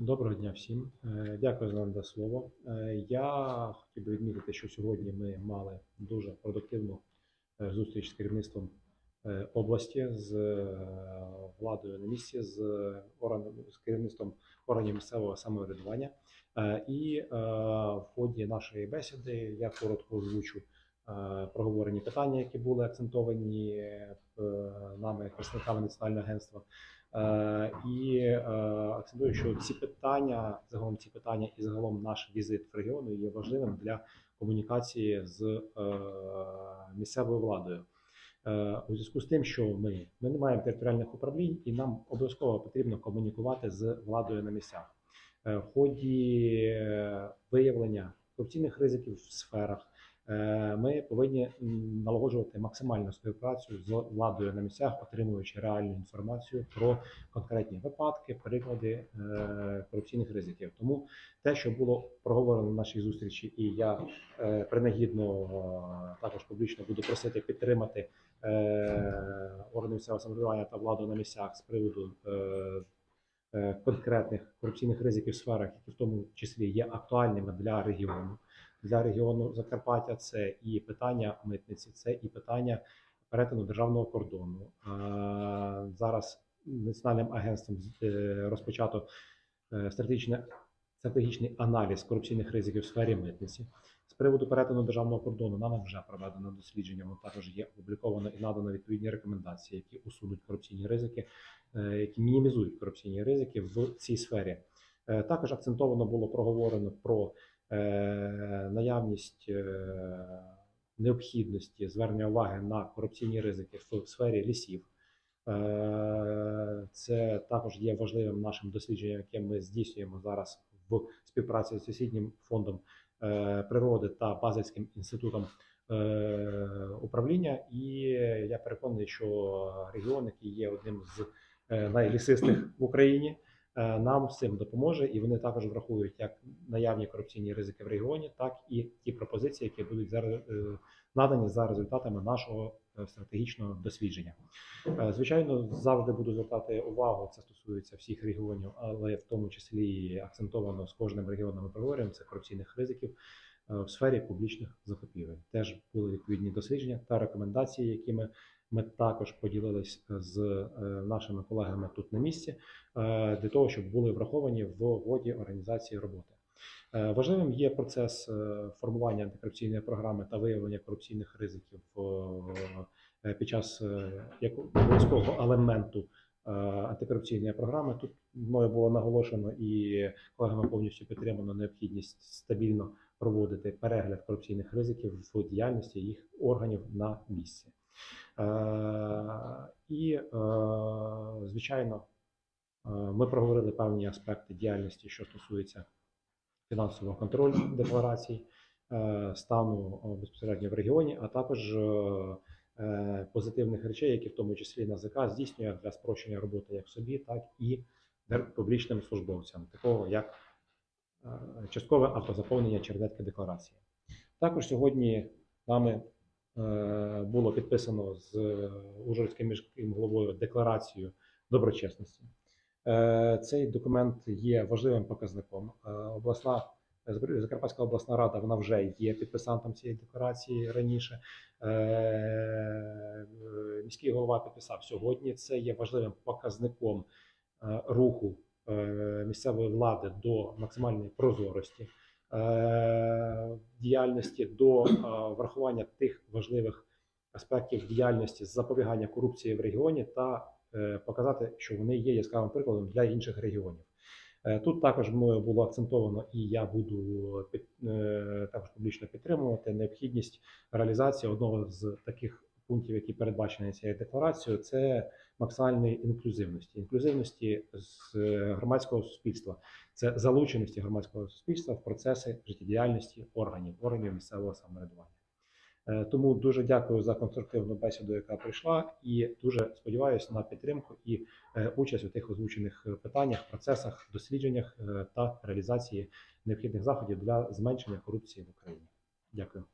Доброго дня всім. Е, Дякую за надане слово. Е, Я хотів би відмітити, що сьогодні ми мали дуже продуктивну е, зустріч з керівництвом області, з владою на місці, з з керівництвом органів місцевого самоврядування. І в ході нашої бесіди я коротко озвучу проговорені питання, які були акцентовані нами, представниками національного агентства. Е, І е, акцентую, що ці питання, загалом ці питання і загалом наш візит в регіону є важливим для комунікації з е, місцевою владою. У зв'язку з тим, що ми, ми не маємо територіальних управлінь, і нам обов'язково потрібно комунікувати з владою на місцях. В ході виявлення корупційних ризиків в сферах ми повинні налагоджувати максимальну співпрацю з владою на місцях, отримуючи реальну інформацію про конкретні випадки, приклади е, корупційних ризиків. Тому те, що було проговорено на нашій зустрічі, і я е, принагідно е, також публічно буду просити підтримати е, органи місцевого самоврядування та владу на місцях з приводу. е, е, Конкретних корупційних ризиків в сферах, які в тому числі є актуальними для регіону. Для регіону Закарпаття це і питання митниці, це і питання перетину державного кордону. Зараз національним агентством е, розпочато е, стратегічне, стратегічний аналіз корупційних ризиків в сфері митниці. З приводу перетину державного кордону нами вже проведено дослідження. Воно також є опубліковано і надано відповідні рекомендації, які усунуть корупційні ризики, е, які мінімізують корупційні ризики в цій сфері. Також акцентовано було проговорено про наявність е, необхідності звернення уваги на корупційні ризики в сфері лісів. Е, Це також є важливим нашим дослідженням, яке ми здійснюємо зараз в співпраці з сусіднім фондом е, природи та Базельським інститутом е, управління. І я переконаний, що регіон, який є одним з е, найлісистих в Україні, е, нам з цим допоможе, і вони також врахують як наявні корупційні ризики в регіоні, так і ті пропозиції, які будуть зараз е, надані за результатами нашого е, стратегічного дослідження. Е, Звичайно, завжди буду звертати увагу. Це стосується всіх регіонів, але в тому числі акцентовано з кожним регіоном ми проговорюємо це корупційних ризиків е, в сфері публічних закупівель. Теж були відповідні дослідження та рекомендації, якими ми також поділились з е, нашими колегами тут на місці, е, для того, щоб були враховані в ході організації роботи. Е, Важливим є процес е, формування антикорупційної програми та виявлення корупційних ризиків е, під час е, як обов'язкового елементу е, антикорупційної програми. Тут мною було наголошено і колегами повністю підтримано необхідність стабільно проводити перегляд корупційних ризиків в діяльності їх органів на місці. Е, І, е, звичайно, е, ми проговорили певні аспекти діяльності, що стосується фінансового контролю декларацій, стану безпосередньо в регіоні, а також позитивних речей, які в тому числі НАЗК здійснює для спрощення роботи як собі, так і публічним службовцям, такого як часткове автозаповнення чернетки декларації. Також сьогодні нами було підписано з е, Ужгородським міським головою декларацію доброчесності. Е, Цей документ є важливим показником. Е, Обласна Закарпатська обласна рада вона вже є підписантом цієї декларації раніше. Е, е, Міський голова підписав сьогодні. Це є важливим показником е, руху е, місцевої влади до максимальної прозорості е, діяльності, до е, врахування тих важливих аспектів діяльності з запобігання корупції в регіоні та е, показати, що вони є яскравим прикладом для інших регіонів. Е, Тут також мною було акцентовано, і я буду під, е, також публічно підтримувати необхідність реалізації одного з таких пунктів, які передбачені цією декларацією, це максимальної інклюзивності, інклюзивності з е, громадського суспільства, це залученості громадського суспільства в процеси життєдіяльності органів, органів місцевого самоврядування. Е, Тому дуже дякую за конструктивну бесіду, яка прийшла, і дуже сподіваюся на підтримку і е, участь у тих озвучених е, питаннях, процесах, дослідженнях та реалізації необхідних заходів для зменшення корупції в Україні. Дякую.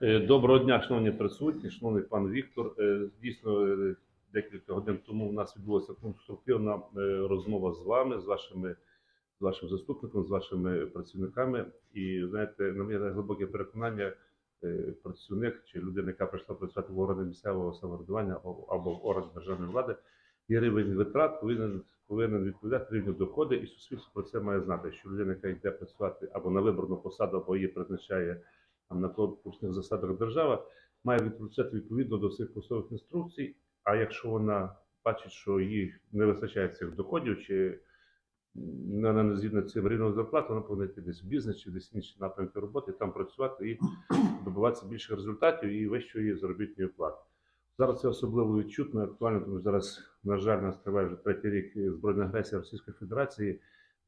Доброго дня, шановні присутні, шановний пан Віктор. Е, Дійсно, е, декілька годин тому у нас відбулася конструктивна е, розмова з вами, з вашими з вашим заступником, з вашими працівниками. І знаєте, на моє глибоке переконання, е, працівник чи людина, яка прийшла працювати в органи місцевого самоврядування або, в органи державної влади, і рівень витрат повинен повинен відповідати рівню доходи, і суспільство про це має знати, що людина, яка йде працювати або на виборну посаду, або її призначає там на конкурсних засадах держава, має відповідати відповідно до всіх посадових інструкцій. А якщо вона бачить, що їй не вистачає цих доходів, чи не не згідно цим рівнем зарплати, вона повинна йти десь в бізнес чи десь інші напрямки роботи, там працювати і добиватися більших результатів і вищої заробітної плати. Зараз це особливо відчутно актуально, тому що зараз, на жаль, нас триває вже третій рік збройна агресія Російської Федерації,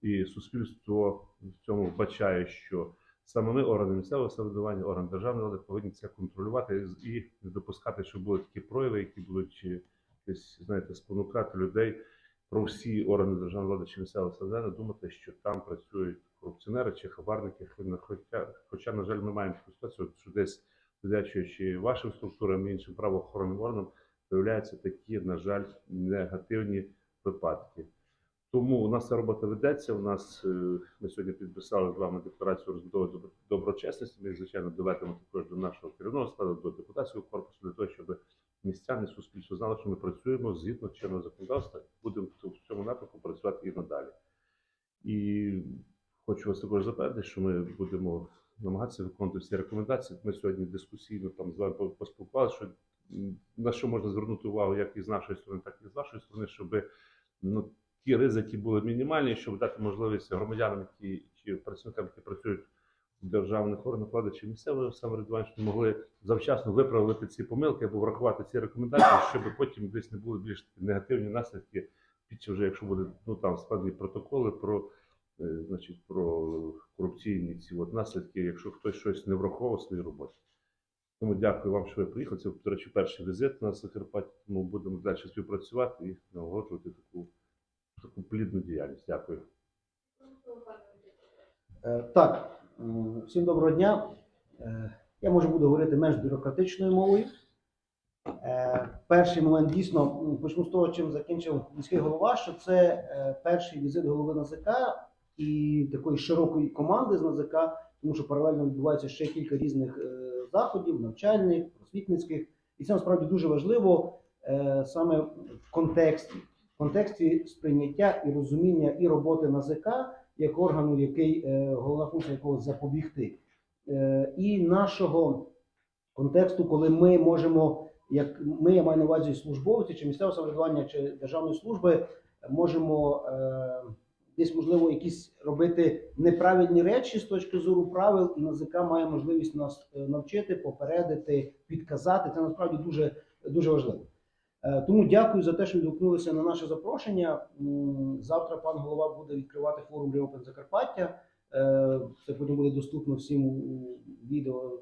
і суспільство в цьому вбачає, що саме ми, органи місцевого самоврядування, органи державної влади, повинні це контролювати і не допускати, щоб були такі прояви, які будуть десь, знаєте, спонукати людей про всі органи державної влади чи місцевого самоврядування думати, що там працюють корупціонери чи хабарники. Хоча, хоча, на жаль, ми маємо таку ситуацію, що десь завдячуючи вашим структурам і іншим правоохоронним органам, з'являються такі, на жаль, негативні випадки. Тому у нас ця робота ведеться. У нас е, ми сьогодні підписали з вами декларацію розбудови добро- доброчесності. Ми, звичайно, доведемо також до нашого керівного складу, до депутатського корпусу, для того, щоб містяни суспільство знали, що ми працюємо згідно чинного законодавства, будемо в цьому напрямку працювати і надалі. І хочу вас також запевнити, що ми будемо намагатися виконувати всі рекомендації. Ми сьогодні дискусійно там з вами по- поспілкувалися, що на що можна звернути увагу як і з нашої сторони, так і з вашої сторони, щоб ну, ті ризики були мінімальні, щоб дати можливість громадянам, які чи працівникам, які працюють в державних органах влади чи місцевого самоврядування, щоб могли завчасно виправити ці помилки або врахувати ці рекомендації, щоб потім десь не були більш негативні наслідки, під вже якщо буде ну там складні протоколи про. е, Значить, про корупційні ці от наслідки, якщо хтось щось не враховував в своїй роботі. Тому дякую вам, що ви приїхали. Це, до речі, перший візит на Закарпаття, тому будемо далі співпрацювати і налагоджувати таку таку плідну діяльність. Дякую. Е, Так, всім доброго дня. Е, Я може буду говорити менш бюрократичною мовою. Е, Перший момент дійсно почну з того, чим закінчив міський голова, що це е, перший візит голови НАЗК і такої широкої команди з НАЗК, тому що паралельно відбувається ще кілька різних е, заходів, навчальних, просвітницьких. І це насправді дуже важливо е, саме в контексті, контексті сприйняття і розуміння і роботи НАЗК як органу, який е, головна функція якого запобігти, е, і нашого контексту, коли ми можемо, як ми я маю на увазі службовці чи місцевого самоврядування чи державної служби, можемо е, десь можливо якісь робити неправильні речі з точки зору правил, і НАЗК має можливість нас навчити, попередити, підказати. Це насправді дуже дуже важливо. Е, Тому дякую за те, що відгукнулися на наше запрошення. Завтра пан голова буде відкривати форум Reopen Закарпаття. Е, Це потім буде доступно всім відео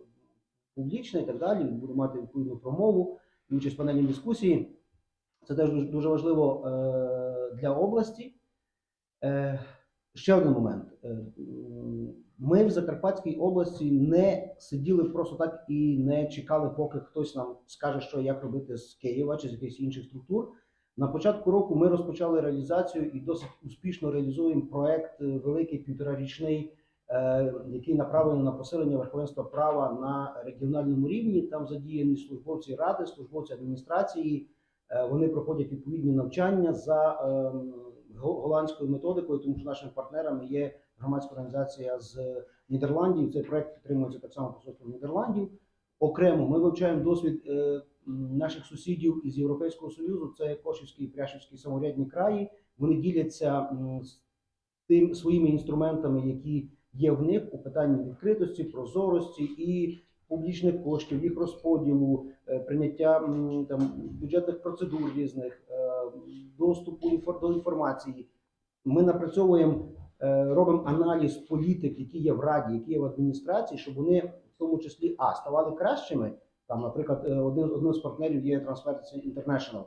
публічне і так далі. Буде мати відповідну промову, участь в панельній дискусії. Це теж дуже- важливо е, для області. Ще один момент. Ми в Закарпатській області не сиділи просто так і не чекали, поки хтось нам скаже, що як робити з Києва чи з якихось інших структур. На початку року ми розпочали реалізацію і досить успішно реалізуємо проект е, великий півторарічний, е, який направлений на посилення верховенства права на регіональному рівні. Там задіяні службовці ради, службовці адміністрації. Е, Вони проходять відповідні навчання за ем, голландською методикою, тому що нашими партнерами є громадська організація з Нідерландів. Цей проект підтримується так само посольством Нідерландів. Окремо ми вивчаємо досвід е, наших сусідів із Європейського Союзу. Це Кошівський і Пряшівський самоврядні краї. Вони діляться тим своїми інструментами, які є в них у питанні відкритості, прозорості і публічних коштів, їх розподілу, е, прийняття там бюджетних процедур різних, е, доступу до інформації. Ми напрацьовуємо, робимо аналіз політик, які є в раді, які є в адміністрації, щоб вони в тому числі а ставали кращими. Там, наприклад, е, один одним з партнерів є Transparency International.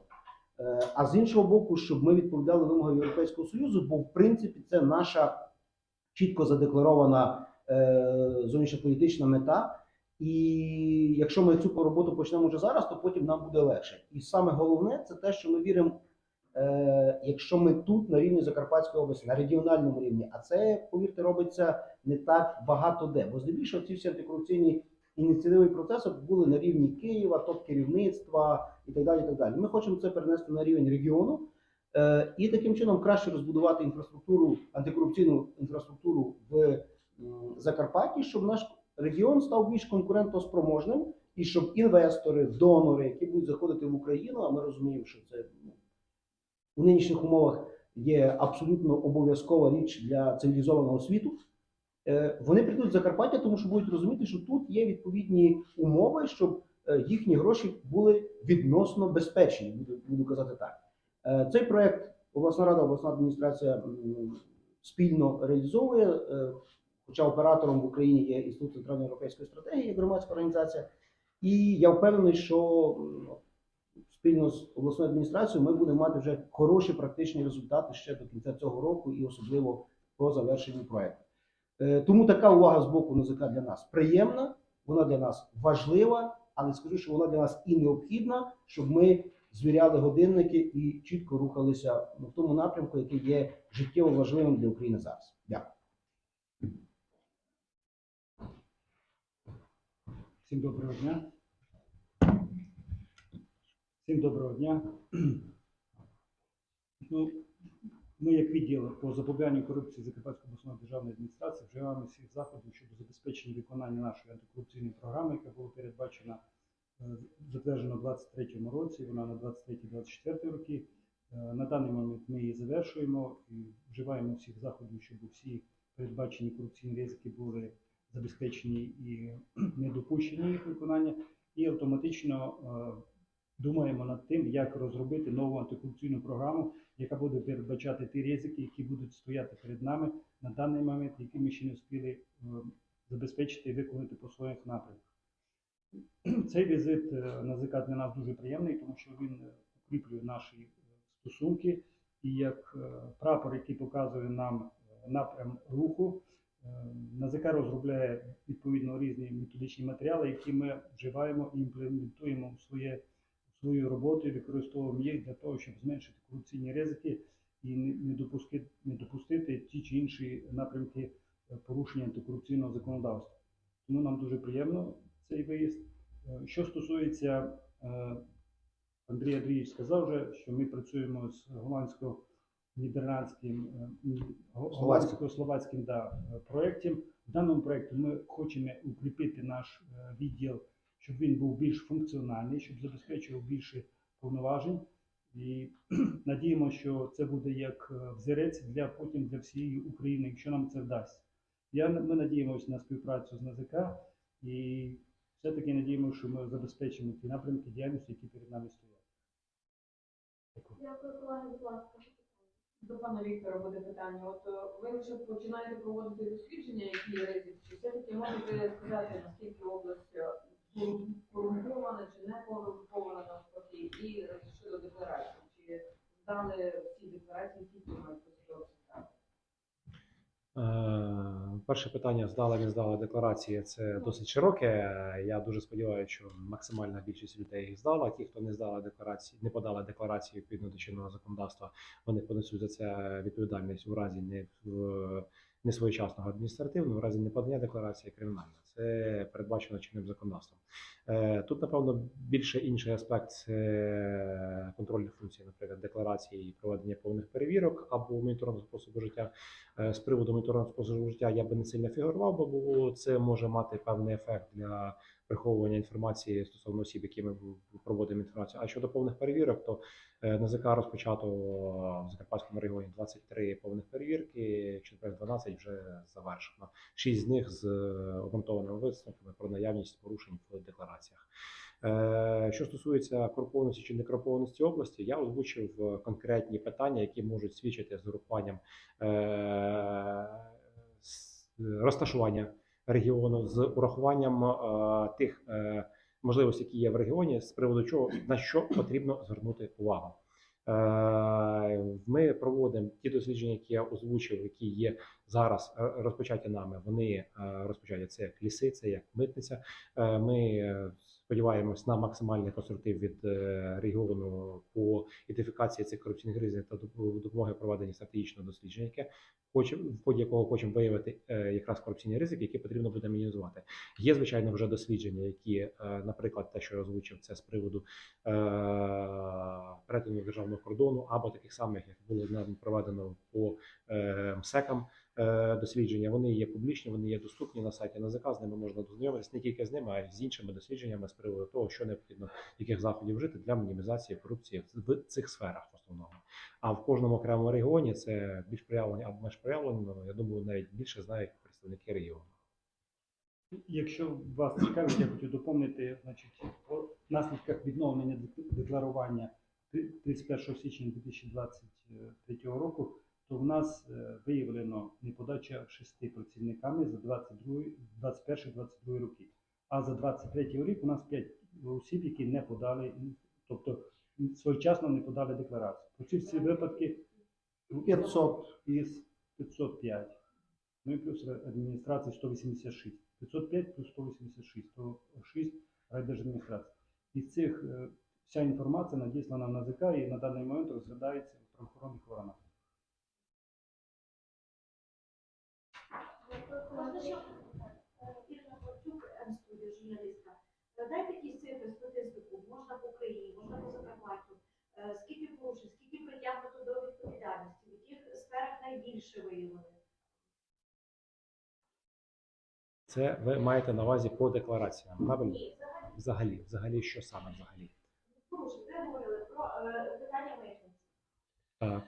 Е, А з іншого боку, щоб ми відповідали вимогам Європейського Союзу, бо в принципі це наша чітко задекларована е, зовнішньополітична мета. І якщо ми цю роботу почнемо вже зараз, то потім нам буде легше. І саме головне це те, що ми віримо, е, якщо ми тут на рівні Закарпатської області, на регіональному рівні, а це, повірте, робиться не так багато де. Бо здебільшого ці всі антикорупційні ініціативи і процеси були на рівні Києва, топ керівництва і так далі. І так далі. Ми хочемо це перенести на рівень регіону. Е, І таким чином краще розбудувати інфраструктуру, антикорупційну інфраструктуру в Закарпатті, щоб наш регіон став більш конкурентоспроможним, і щоб інвестори, донори, які будуть заходити в Україну, а ми розуміємо, що це у нинішніх умовах є абсолютно обов'язкова річ для цивілізованого світу. е, Вони прийдуть в Закарпаття, тому що будуть розуміти, що тут є відповідні умови, щоб е, їхні гроші були відносно безпечні, буду, казати так. Е, Цей проект обласна рада, обласна адміністрація спільно реалізовує. Хоча оператором в Україні є Інститут центральноєвропейської стратегії, як громадська організація. І я впевнений, що спільно з обласною адміністрацією ми будемо мати вже хороші практичні результати ще до кінця цього року, і особливо по завершенню проекту. Е, Тому така увага з боку НЗК для нас приємна, вона для нас важлива, але скажу, що вона для нас і необхідна, щоб ми звіряли годинники і чітко рухалися ну, в тому напрямку, який є життєво важливим для України зараз. Дякую. Всім доброго дня. Всім доброго дня. Ну, ми, як відділ по запобіганню корупції Закарпатської обласної державної адміністрації, вживаємо всіх заходів щодо забезпечення виконання нашої антикорупційної програми, яка була передбачена, е, затверджена у 2023 році, вона на 23-24 роки. Е, На даний момент ми її завершуємо і вживаємо всіх заходів, щоб всі передбачені корупційні ризики були забезпечені і не допущені їх виконання, і автоматично е, думаємо над тим, як розробити нову антикорупційну програму, яка буде передбачати ті ризики, які будуть стояти перед нами на даний момент, які ми ще не встигли е, забезпечити і виконати по своїх напрямках. Цей візит е, на ЗК для нас дуже приємний, тому що він е, укріплює наші стосунки і як прапор, який показує нам напрям руху. НАЗК розробляє відповідно різні методичні матеріали, які ми вживаємо і імплементуємо в своє, свою роботу і використовуємо їх для того, щоб зменшити корупційні ризики і не, допустити, не допустити ті чи інші напрямки е, порушення антикорупційного законодавства. Тому нам дуже приємно цей виїзд. Е, Що стосується е, Андрій Андрійович сказав вже, що ми працюємо з голландсько нідерландським голландсько-словацьким да, проєктом. В даному проєкті ми хочемо укріпити наш відділ, щоб він був більш функціональний, щоб забезпечував більше повноважень. І надіємо, що це буде як е, взірець для потім для всієї України, якщо нам це вдасться. Я, ми надіємося на співпрацю з НАЗК і все-таки надіємося, що ми забезпечимо ті напрямки діяльності, які перед нами стоять. Дякую, колеги, будь ласка. До пана Віктора буде питання. От е, ви вже починаєте проводити дослідження, які є ризики, чи все-таки можете сказати, наскільки область е, корумпована чи не корумпована навпаки, і щодо декларацій, чи здали всі декларації, які мають? Е, Перше питання здала, не здала декларації. Це досить широке. Я дуже сподіваюся, що максимальна більшість людей їх здала. Ті, хто не здала декларації, не подала декларації відповідно до чинного законодавства, вони понесуть за це відповідальність у разі не в несвоєчасного адміністративного, в разі неподання декларації кримінальна. Це передбачено чинним законодавством. Е, Тут, напевно, більше інший аспект це контрольних функцій, наприклад, декларації і проведення повних перевірок або моніторного способу життя. Е, З приводу моніторного способу життя я би не сильно фігурував, бо це може мати певний ефект для приховування інформації стосовно осіб, які ми проводимо інформацію. А щодо повних перевірок, то е, НАЗК розпочато в Закарпатському регіоні 23 повних перевірки, якщо не 12 вже завершено. Шість з них з е, обґрунтованими висновками про наявність порушень в деклараціях. Е, Що стосується корумпованості чи некорумпованості області, я озвучив конкретні питання, які можуть свідчити з урахуванням розташування регіону, з урахуванням е, тих е, можливостей, які є в регіоні, з приводу чого на що потрібно звернути увагу. Е, Ми проводимо ті дослідження, які я озвучив, які є зараз розпочаті нами. Вони розпочаті це як ліси, це як митниця. Ми сподіваємось на максимальний конструктив від е, регіону по ідентифікації цих корупційних ризиків та доп- допомоги проведення стратегічного дослідження, яке хочемо в ході якого хочемо виявити е, якраз корупційні ризики, які потрібно буде мінімізувати. Є звичайно вже дослідження, які, е, наприклад, те, що я озвучив, це з приводу перетину державного кордону, або таких самих, як було проведено по МСЕКам. Е, Дослідження вони є публічні, вони є доступні на сайті НАЗК, з ними можна дознайомитися не тільки з ними, а й з іншими дослідженнями з приводу того, що необхідно, яких заходів вжити для мінімізації корупції в цих сферах в основному. А в кожному окремому регіоні це більш проявлені або менш проявлені. ну, Я думаю, навіть більше знають представники регіону. Якщо вас цікавить, я хотів доповнити, значить, по наслідках відновлення декларування три- 31 січня 2023 року, то в нас е, виявлено неподача шести працівниками за 21-22 роки. А за 23 рік у нас 5 осіб, які не подали, тобто своєчасно не подали декларацію. Про ці всі випадки 500. із 505. Ну і плюс адміністрації 186. 505 плюс 186, 106 райдержадміністрації. Із цих е, вся інформація надіслана в НАЗК і на даний момент розглядається в правоохоронних органах. Можна по Україні, можна по Закарпаттю. Е, Скільки порушень, скільки притягнуто до відповідальності, в яких сферах найбільше виявлено? Це ви маєте на увазі по деклараціям, правильно? Ні, взагалі Взагалі, взагалі, що саме взагалі? порушень. Ви говорили про е, питання митниці. Так.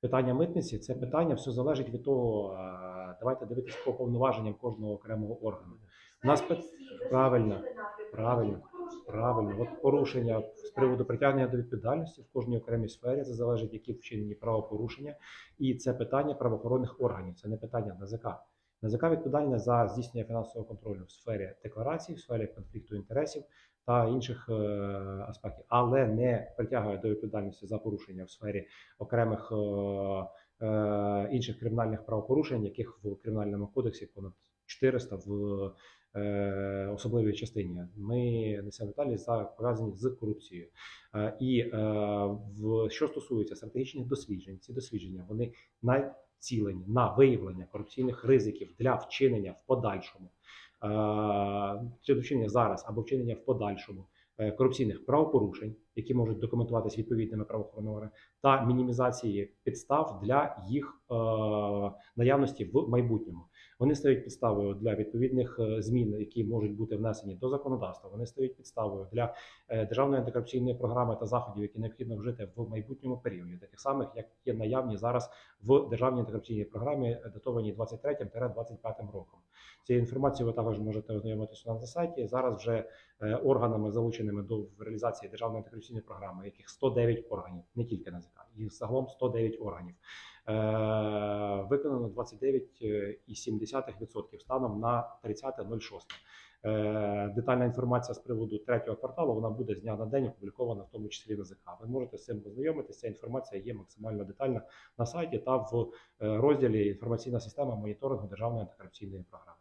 Питання митниці це питання, все залежить від того. е, Давайте дивитись по повноваженням кожного окремого органу. Нас пи- правильно, правильно, порушення? Правильно, от порушення з приводу притягнення до відповідальності в кожній окремій сфері це залежить, які вчинені правопорушення, і це питання правоохоронних органів. Це не питання НАЗК. НАЗК відповідальне за здійснення фінансового контролю в сфері декларацій, в сфері конфлікту інтересів та інших е, аспектів, але не притягує до відповідальності за порушення в сфері окремих е, е, інших кримінальних правопорушень, яких в кримінальному кодексі понад 400 в особливій частині. Ми несемо відповідальність за пов'язані з корупцією. Е, І е, в що стосується стратегічних досліджень, ці дослідження вони націлені на виявлення корупційних ризиків для вчинення в подальшому, е, чи вчинення зараз або вчинення в подальшому е, корупційних правопорушень, які можуть документуватись відповідними правоохоронними та мінімізації підстав для їх е, наявності в майбутньому. Вони стають підставою для відповідних е, змін, які можуть бути внесені до законодавства. Вони стають підставою для е, державної антикорупційної програми та заходів, які необхідно вжити в майбутньому періоді, таких самих, як є наявні зараз в державній антикорупційній програмі, е, датованій 23-25 роком. Цією інформацією ви також можете ознайомитися на сайті. Зараз вже органами, залученими до реалізації державної антикорупційної програми, яких 109 органів, не тільки НАЗК, їх загалом 109 органів. Е, Виконано 29,7% станом на 30.06. Е, Детальна інформація з приводу третього кварталу вона буде з дня на день опублікована, в тому числі на ЗК. Ви можете з цим познайомитися. Інформація є максимально детальна на сайті та в е, розділі інформаційна система моніторингу державної антикорупційної програми.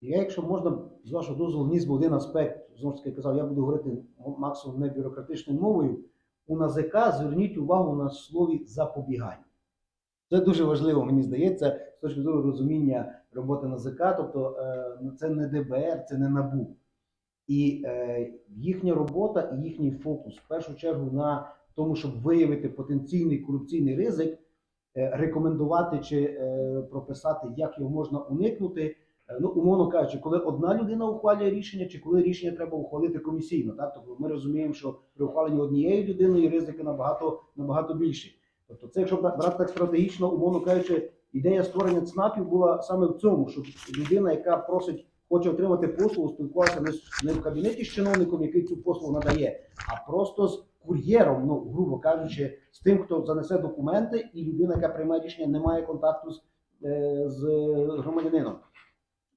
Я, якщо можна, з вашого дозволу, вніс би один аспект, знову ж таки казав, я буду говорити максимум не бюрократичною мовою. У НАЗК зверніть увагу на слові запобігання. Це дуже важливо, мені здається, з точки зору розуміння роботи НАЗК, тобто е, ну, це не ДБР, це не НАБУ. І е, їхня робота і їхній фокус в першу чергу на тому, щоб виявити потенційний корупційний ризик, е, рекомендувати чи прописати, як його можна уникнути. Ну, умовно кажучи, коли одна людина ухвалює рішення, чи коли рішення треба ухвалити комісійно. Так? Тобто ми розуміємо, що при ухваленні однією людиною ризики набагато, набагато більші. Тобто, це, якщо брати так стратегічно, умовно кажучи, ідея створення ЦНАПів була саме в цьому, щоб людина, яка просить, хоче отримати послугу, спілкувалася не, в кабінеті з чиновником, який цю послугу надає, а просто з кур'єром, ну грубо кажучи, з тим, хто занесе документи, і людина, яка приймає рішення, не має контакту з, е, з громадянином.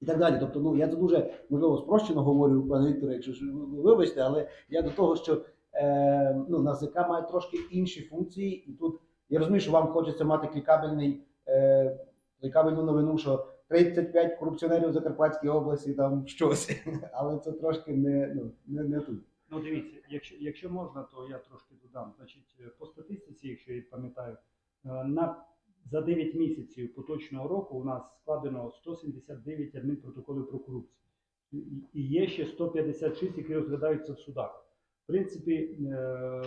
І так далі. Тобто, ну я це дуже можливо спрощено говорю, пане Вікторе, якщо ж вибачте, але я до того, що е, ну, НАЗК має трошки інші функції, і тут я розумію, що вам хочеться мати клікабельний, е, клікабельну новину, що 35 корупціонерів в Закарпатській області там щось, але це трошки не, ну, не, не тут. Ну, дивіться, якщо, якщо можна, то я трошки додам. Значить, е, по статистиці, якщо я пам'ятаю, е, на за 9 місяців поточного року у нас складено 179 адмінпротоколів про корупцію. І, є ще 156, які розглядаються в судах. В принципі, е,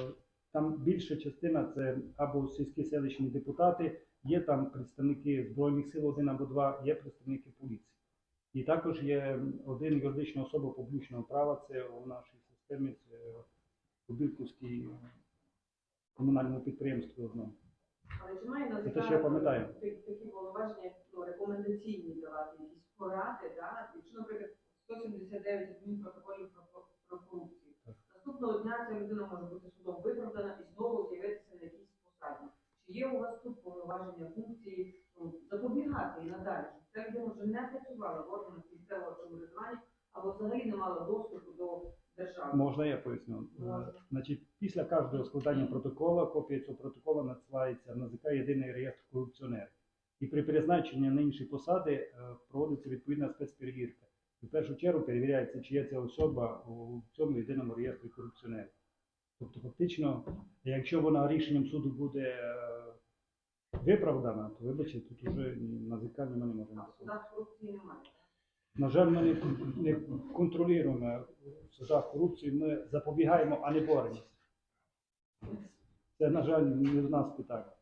там більша частина це або сільські селищні депутати, є там представники Збройних сил один або два, є представники поліції. І також є один юридична особа публічного права, це у нашій системі, це у Білківській комунальному підприємстві одному. Але чи має пам'ятаю. такі повноваження, ну, рекомендаційні давати якісь поради, да? якщо, наприклад, 179 адмінпротоколів про, про, про корупцію. Наступного дня ця людина може бути судом виправдана і знову з'явитися на якійсь посаді. Чи є у вас тут повноваження функції ну, запобігати і надалі, ця людина вже не працювала в органах місцевого самоврядування або взагалі не мала доступу до держави? Можна я поясню? Можна. Е, Значить, після кожного складання протокола, копія цього протокола надсилається в НАЗК єдиний реєстр корупціонерів. І при призначенні на інші посади е, проводиться відповідна спецперевірка. В першу чергу перевіряється, чи є ця особа у цьому єдиному реєстрі корупціонерів. Тобто, фактично, якщо вона рішенням суду буде е, виправдана, то вибачте, тут вже НАЗК ми не можемо. На жаль, ми не, не контролюємо в судах корупцію, ми запобігаємо, а не боремося. Це, на жаль, не в нас питання.